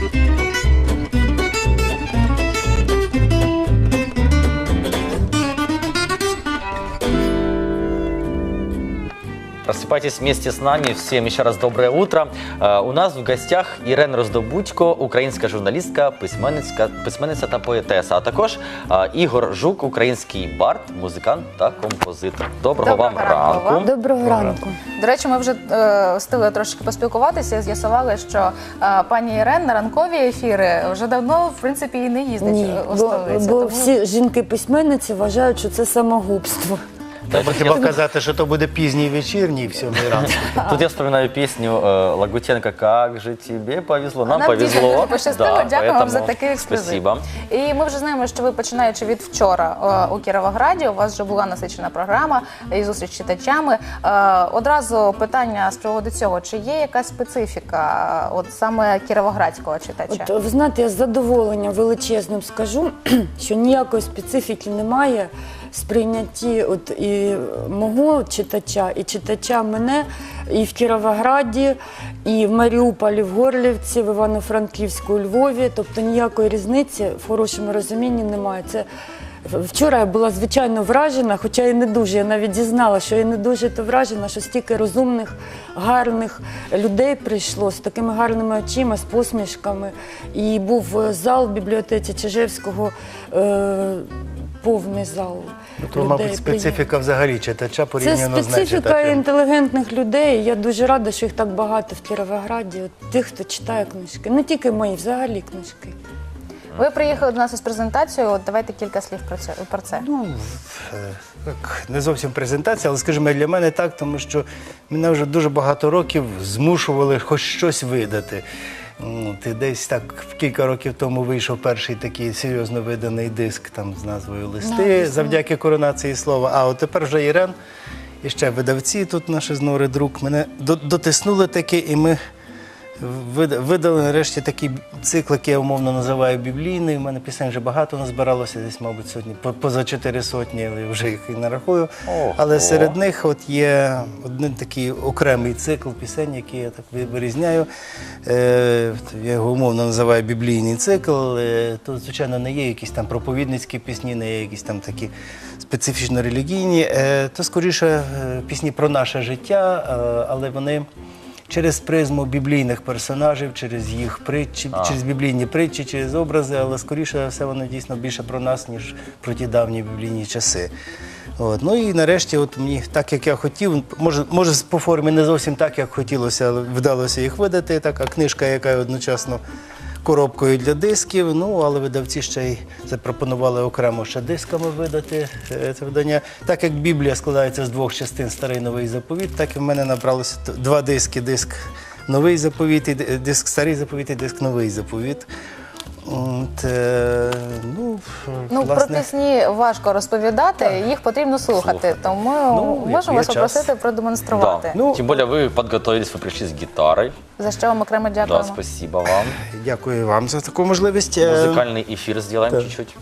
Música Просыпайтесь вместе с нами. Всем еще раз доброе утро. Е, У нас в гостях Ірен Роздобудько, українська журналістка, письменницька, письменниця та поетеса, а також е, Ігор Жук, український бард, музикант та композитор. Доброго, Доброго вам ранку ранку. Доброго ранку. До речі, ми вже е, встигли трошки поспілкуватися і з'ясували, що е, пані Ірен на ранкові ефіри вже давно, в принципі, і не їздить Ні, е, у бо, бо Тому- всі жінки-письменниці вважають, що це самогубство. Треба хіба казати, що то буде пізній вечірній в сьомій ранку. Тут я вспоминаю песню э, Лагутенко «Как же тебе повезло». Нам, Нам дійсно повезло. дуже пощастило. Дякую вам за такий ексклюзив. Спасибо. І ми вже знаємо, що ви починаючи від вчора е, у Кіровограді. У вас вже була насичена програма і зустріч з читачами. Е, Одразу питання з приводу цього: чи є якась специфіка е, от саме кіровоградського читача? От ви знаєте, я з задоволенням величезним скажу, що ніякої специфіки немає сприйнятті от і мого читача, і читача мене і в Кіровограді, і в Маріуполі, в Горлівці, в Івано-Франківську, у Львові. Тобто ніякої різниці в хорошому розумінні немає. Це Вчора я була звичайно вражена, хоча і не дуже. Я навіть дізнала, що я не дуже то вражена, що стільки розумних, гарних людей прийшло з такими гарними очима, з посмішками. І був е, зал в бібліотеці Чижевського, е, повний зал. Ну, То, мабуть, специфіка взагалі читача порівняно з специфіка інтелігентних людей. Я дуже рада, що їх так багато в Кіровограді. От тих, хто читає книжки. Не тільки мої, взагалі книжки. Ви приїхали до нас із презентацією. От давайте кілька слів про це. Про це. Ну, так, не зовсім презентація, але скажімо, для мене так, тому що мене вже дуже багато років змушували хоч щось видати. От, і десь так кілька років тому вийшов перший такий серйозно виданий диск там з назвою Листи завдяки коронації слова. А от тепер вже Ірен і ще видавці тут наші з Нори друк мене до- дотиснули таки, і ми Видали нарешті такий цикл, який я умовно називаю біблійний. У мене пісень вже багато назбиралося, десь, мабуть, сотні, поза чотири сотні, але вже їх і не рахую. Ого. Але серед них от є один такий окремий цикл пісень, який я так вирізняю. Е, я його умовно називаю біблійний цикл. Е, то, звичайно, не є якісь там проповідницькі пісні, не є якісь там такі специфічно релігійні. Е, то скоріше е, пісні про наше життя, е, але вони через призму біблійних персонажів, через їх притчі, А. через біблійні притчі, через образи, але скоріше все воно дійсно більше про нас, ніж про ті давні біблійні часи. От. Ну і нарешті, от мені так як я хотів, може, може по формі не зовсім так, як хотілося, але вдалося їх видати. Така книжка, яка одночасно коробкою для дисків. Ну, але видавці ще й запропонували окремо ще дисками видати е, це видання. Так як Біблія складається з двох частин старий новий заповіт, так і в мене набралося два диски: диск новий заповіт, і диск старий заповіт і диск новий заповіт. От, е, ну, Ну про власне, пісні важко розповідати, їх потрібно слухати. Слухати. Тому Ну, як можемо є вас час. попросити продемонструвати. Да. Ну, Тем более вы подготовились, вы пришли с гитарой. За що вам окремо Да, дякуємо. спасибо вам. Дякую вам за таку можливість. Е, Музыкальный эфир сделаем так. чуть-чуть.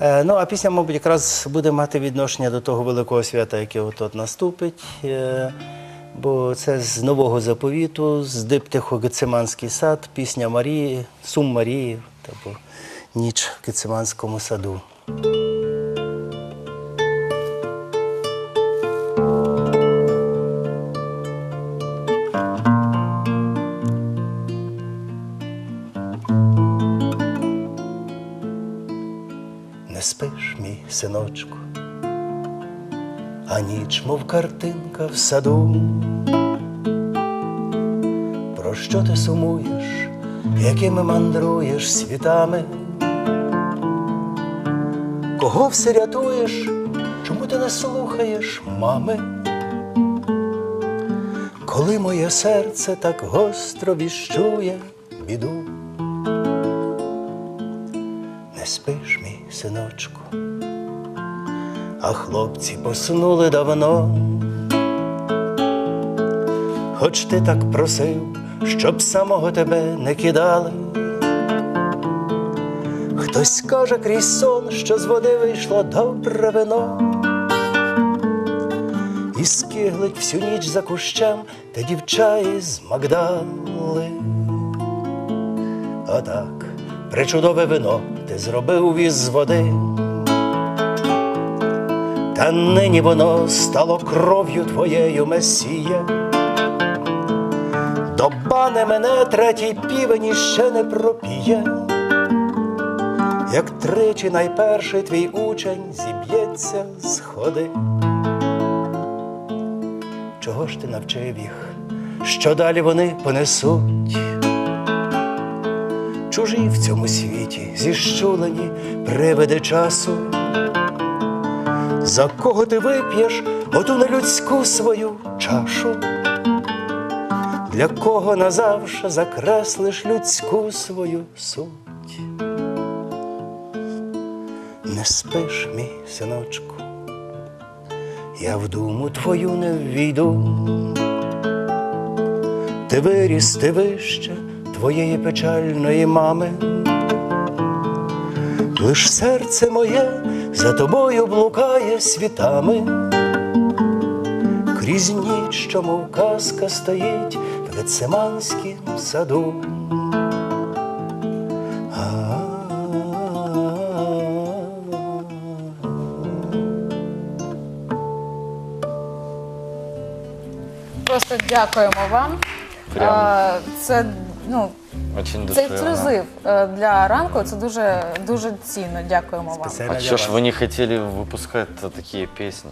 Е, Ну, а пісня, мабуть, якраз буде мати відношення до того великого свята, яке от наступить. Е, Бо це з нового заповіту, з диптиху Гециманський сад, пісня Марії, Сум Марії, або ніч в Гециманському саду. Не спиш, мій синочку, а ніч, мов картинка в саду. Про що ти сумуєш, якими мандруєш світами? Кого все рятуєш, чому ти не слухаєш мами? Коли моє серце так гостро віщує біду, не спиш, мій синочку, а хлопці поснули давно. Хоч ти так просив, щоб самого тебе не кидали. Хтось каже крізь сон, що з води вийшло добре вино. І скиглить всю ніч за кущем та дівча із Магдали. отак, причудове вино ти зробив із води. Та нині воно стало кров'ю твоєю месія. Добане мене третій півень іще не пропіє, як тричі найперший твій учень зіб'ється з ходи. Чого ж ти навчив їх, що далі вони понесуть? Чужі в цьому світі зіщулені привиди часу. За кого ти вип'єш оту нелюдську свою чашу? Для кого назавше закреслиш людську свою суть? Не спиш, мій синочку, я в думу твою не ввійду. Ти виріс, ти вище твоєї печальної мами. Лиш серце моє за тобою блукає світами, крізь ніч, що мов казка стоїть в Гецеманськім саду. Просто дякуємо вам. Прям. Е, Це ну Очень це душевно. ексклюзив е, для ранку. Це дуже дуже цінно. Дякуємо вам. Спеціально А для что ж вас. вы не хотели выпускать такие песни?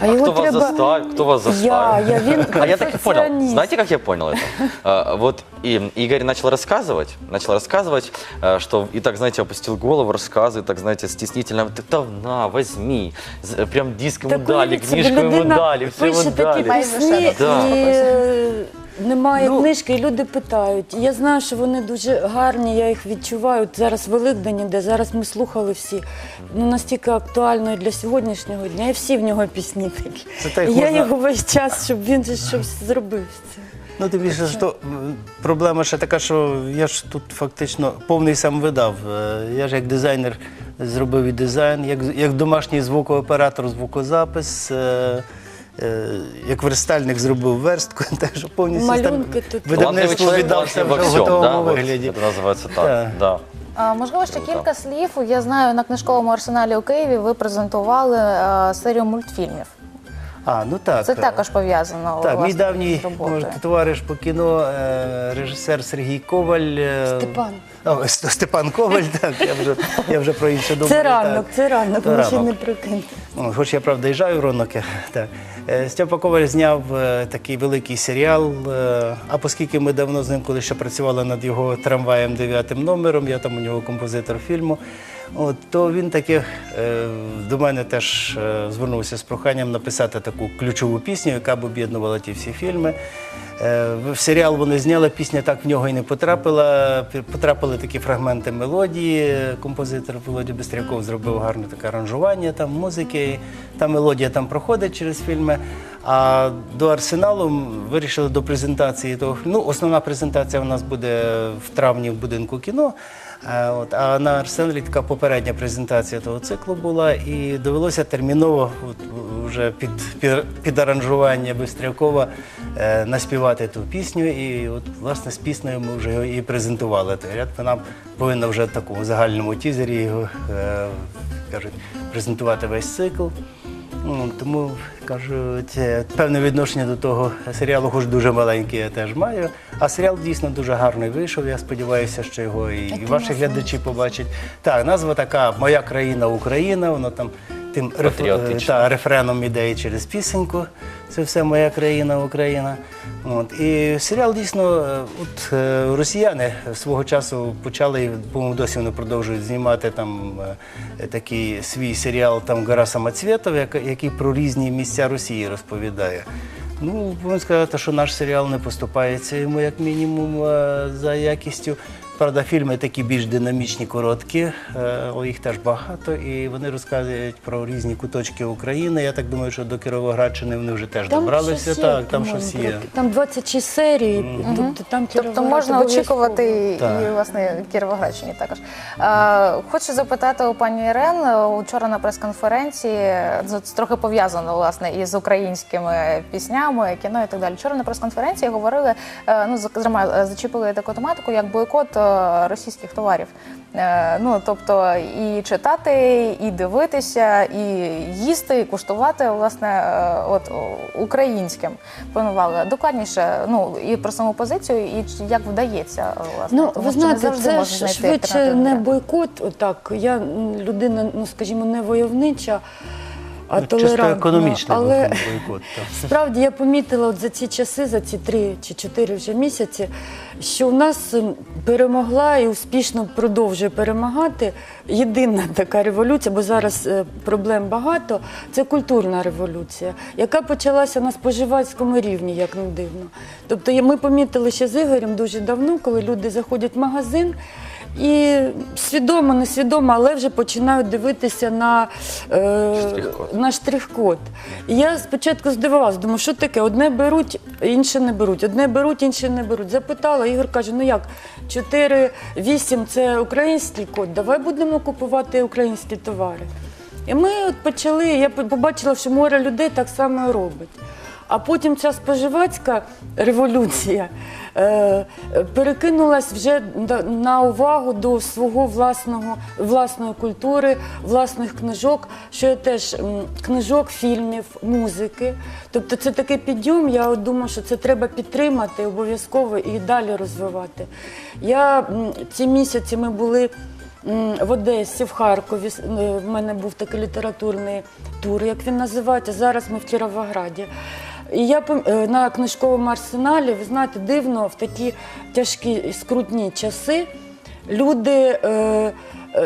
А, А його кто вас треба... заставил? Кто вас Я, заставил? я він А я так и понял. перфекціоніст. Знаете, как я понял это? А, Вот и Игорь начал рассказывать, начал рассказывать, а, что и так, знаете, опустил голову, рассказывает, так, знаете, стеснительно. Ты там, на, возьми. З- Прям диск ему Так дали, уявіть собі, книжку ему людина дали, все ему пише такі дали. пісні, Да. і е, немає Ну, книжки, і люди питають. Я знаю, що вони дуже гарні, я їх відчуваю. От Зараз Великдень іде, зараз ми слухали всі. Ну, настільки актуально і для сьогоднішнього дня, і всі в нього пісні такі. Це так я можна- його весь час, щоб він щось зробив. Ну, тим більше, що проблема ще така, що я ж тут фактично повний сам видав. Е, Я ж як дизайнер зробив і дизайн, як, як домашній звукооператор звукозапис, е, як верстальник зробив верстку, так що повністю Малюнки там тут. Талантливый видавництво человек віддався талантлив вже во в всем, да? готовому Вот вигляді. Это называется так, Да. да. А, Можливо, ще Круто. кілька слів. Я знаю, на книжковому арсеналі у Києві ви презентували е, серію мультфільмів. А, ну так. Це е, також пов'язано Так, власне, мій давній з роботою. може, товариш по кіно, е, режисер Сергій Коваль. е, Степан. О, С- Степан Коваль, так, я вже, я вже про інше думаю. Це так. ранок, це ранок, То ми ще ранок. не прикиньте. Ну, Хоч я правда їжджаю в Роноке. Так. Е, Степа Коваль зняв е, такий великий серіал. е, А оскільки ми давно з ним коли ще працювали над його трамваєм дев'ятим номером, я там у нього композитор фільму. От, то він таки е, до мене теж е, звернувся з проханням написати таку ключову пісню, яка б об'єднувала ті всі фільми. Е, В серіал вони зняли, пісня так в нього і не потрапила. Потрапили такі фрагменти мелодії. Композитор Володя Бистряков зробив гарне таке аранжування там музики. Та мелодія там проходить через фільми. А до арсеналу вирішили до презентації того. Ну, основна презентація у нас буде в травні в будинку кіно. Е, От, а на арсеналі така попередня презентація того циклу була, і довелося терміново от, вже під, під, під аранжування Бистрякова е, наспівати ту пісню. І от, власне, з піснею ми вже його і презентували. То ряд нам повинно вже в такому загальному тізері його е, кажуть, презентувати весь цикл. Ну, тому кажу, це певне відношення до того серіалу, хоч дуже маленький, я теж маю. А серіал дійсно дуже гарний вийшов. Я сподіваюся, що його і, і ваші глядачі побачать. Так, назва така Моя країна Україна. Воно там тим реф... Та, рефреном іде і через пісеньку. Це все моя країна, Україна. От. І серіал дійсно, е, от е, росіяни свого часу почали, по-моєму, досі вони продовжують знімати там е, такий свій серіал там Гора Самоцвітов, яка- який про різні місця Росії розповідає. Ну, можна сказати, що наш серіал не поступається йому, як мінімум, за якістю. Правда, фільми такі більш динамічні, короткі, е, їх теж багато, і вони розказують про різні куточки України. Я так думаю, що до Кіровоградщини вони вже теж добралися. є, Так, там щось є. Там 26 серій, тобто там Тобто можна очікувати і, і власне Кіровоградщині також. Е, хочу запитати у пані Ірен учора на прес-конференції, це трохи пов'язано власне із українськими піснями, кіно і так далі. Вчора на прес-конференції говорили, е, ну зокрема, зачепили таку тематику, як бойкот е, російських товарів. Е, Ну тобто і читати, і дивитися, і їсти, і куштувати власне е, от українським. Планували докладніше. Ну і про саму позицію, і як вдається власне. Ну, тому ви знаєте, це ж швидше не бойкот. Отак. Я людина, ну скажімо, не войовнича, а Ну, Чисто економічний Але бойкот. справді я помітила от за ці часи, за ці три чи чотири вже місяці, що в нас перемогла і успішно продовжує перемагати єдина така революція, бо зараз е, проблем багато. Це культурна революція, яка почалася на споживацькому рівні, як не дивно. Тобто ми помітили ще з Ігорем дуже давно, коли люди заходять в магазин. І свідомо, несвідомо, але вже починають дивитися на, е, Штрих-код. на штрих-код. І я спочатку здивувалася, думаю, що таке? Одне беруть, інше не беруть. Одне беруть, інше не беруть. Запитала, Ігор каже: ну як, 4-8 це український код, давай будемо купувати українські товари. І ми от почали, я побачила, що море людей так само і робить. А потім ця споживацька революція перекинулась вже на- увагу до свого власного власної культури, власних книжок, що я теж книжок, фільмів, музики. Тобто це такий підйом. Я думаю, що це треба підтримати обов'язково і далі розвивати. Я ці місяці ми були. В Одесі, в Харкові е, в мене був такий літературний тур, як він називається. Зараз ми в Кіровограді. І я е, на книжковому арсеналі, ви знаєте, дивно в такі тяжкі скрутні часи люди. Е,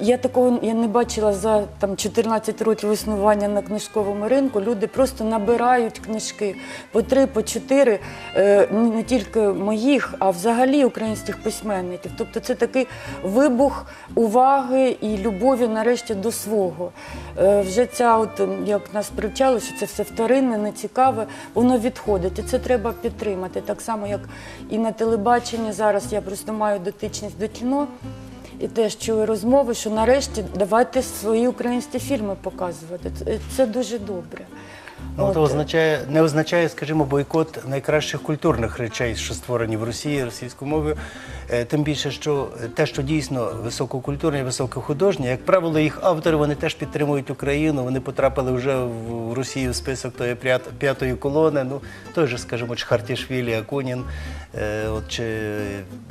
я такого я не бачила за там 14 років існування на книжковому ринку. Люди просто набирають книжки по три, по чотири, е, не тільки моїх, а взагалі українських письменників. Тобто це такий вибух уваги і любові нарешті до свого. Е, Вже ця, от як нас привчали, що це все вторинне, нецікаве, воно відходить. І це треба підтримати. Так само, як і на телебаченні зараз я просто маю дотичність до кіно. І теж чую розмови, що нарешті давайте свої українські фільми показувати. Це, це дуже добре. Ну, От. то означає, не означає, скажімо, бойкот найкращих культурних речей, що створені в Росії російською мовою. Е, Тим більше, що те, що дійсно висококультурне, і високохудожнє, як правило, їх автори вони теж підтримують Україну. Вони потрапили вже в Росію в список тої п'ят- п'ятої колони. Ну той же, скажімо, Чхартішвілі, Акунін, е, от чи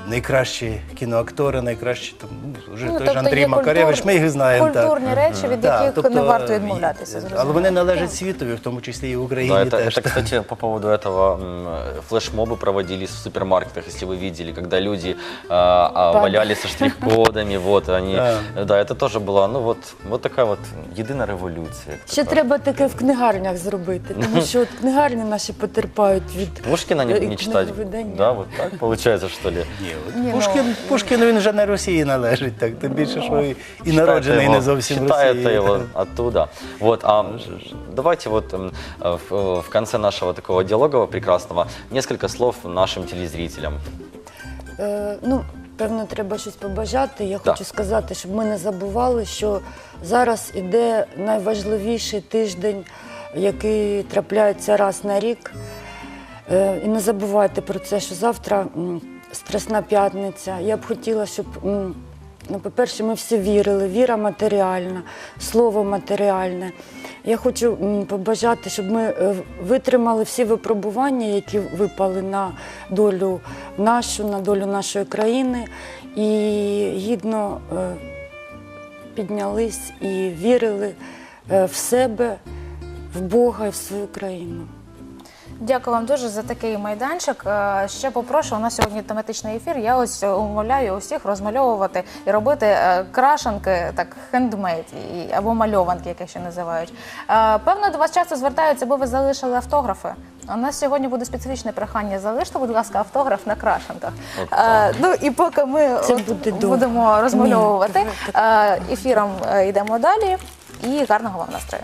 найкращі кіноактори, найкращі там вже Ну, той тобто ж Андрій є Макаревич. культур- Ми їх знаємо. так. Культурні речі, від Так, яких тобто, не варто і- відмовлятися. Але зрозуміло. вони належать світові, в тому числі і Україні. Да, это, теж. это, кстати, по поводу этого м, флешмобы проводились в супермаркетах, если вы видели, когда люди а, а, Да. валялись со штрих-кодами, вот они, Да. да, это тоже была, ну вот, вот такая вот единая революция. Ще треба таке в книгарнях зробити, тому що от книгарні наші потерпають від Пушкина не, е, не читать, книговидання. да, вот так получается, что ли? Ні, от Ні, ну- Пушкін, Пушкін він вже не Росії належить, так тим більше, що і, і народжений его- не зовсім в читает Росії. его оттуда. Вот, а давайте вот м, э, в, в конце нашего такого диалога прекрасного несколько слов нашим телезрителям. Е, ну, певно, треба щось побажати. Я Да. хочу сказати, щоб ми не забували, що зараз іде найважливіший тиждень, який трапляється раз на рік. Е, і не забувайте про це, що завтра м, Страсна п'ятниця. Я б хотіла, щоб. м, Ну, по-перше, ми всі вірили, віра матеріальна, слово матеріальне. Я хочу побажати, щоб ми е, витримали всі випробування, які випали на долю нашу, на долю нашої країни, і гідно е, піднялись і вірили е, в себе, в Бога і в свою країну. Дякую вам дуже за такий майданчик. Е, Ще попрошу, у нас сьогодні тематичний ефір. Я ось умовляю усіх розмальовувати і робити е, крашанки, так хендмейд або мальованки, як їх ще називають. Е, Певно, до вас часто звертаються, бо ви залишили автографи. У нас сьогодні буде специфічне прохання. Залиште, будь ласка, автограф на крашанках. От Е, Ну і поки ми Це буде будемо розмальовувати, ефіром йдемо далі. І гарного вам настрою.